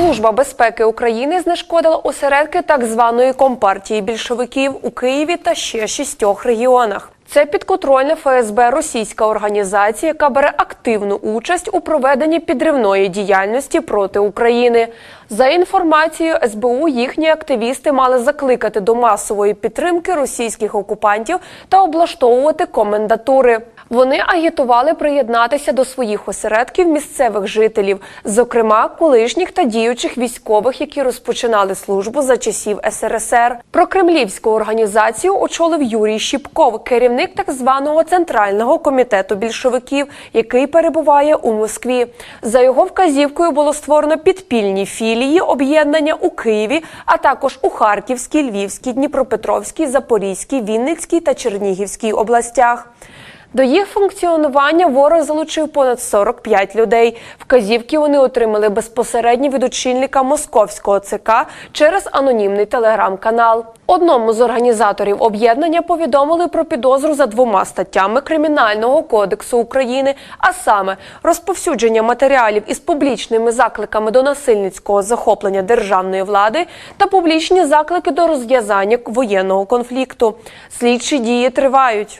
Служба безпеки України знешкодила осередки так званої компартії більшовиків у Києві та ще шістьох регіонах. Це підконтрольна ФСБ російська організація, яка бере активну участь у проведенні підривної діяльності проти України. За інформацією СБУ, їхні активісти мали закликати до масової підтримки російських окупантів та облаштовувати комендатури. Вони агітували приєднатися до своїх осередків місцевих жителів, зокрема колишніх та діючих військових, які розпочинали службу за часів СРСР. Прокремлівську організацію очолив Юрій Щіпков, керівник так званого центрального комітету більшовиків, який перебуває у Москві. За його вказівкою було створено підпільні філії об'єднання у Києві, а також у Харківській, Львівській, Дніпропетровській, Запорізькій, Вінницькій та Чернігівській областях. До їх функціонування ворог залучив понад 45 людей. Вказівки вони отримали безпосередньо від очільника московського ЦК через анонімний телеграм-канал. Одному з організаторів об'єднання повідомили про підозру за двома статтями Кримінального кодексу України, а саме розповсюдження матеріалів із публічними закликами до насильницького захоплення державної влади та публічні заклики до розв'язання воєнного конфлікту. Слідчі дії тривають.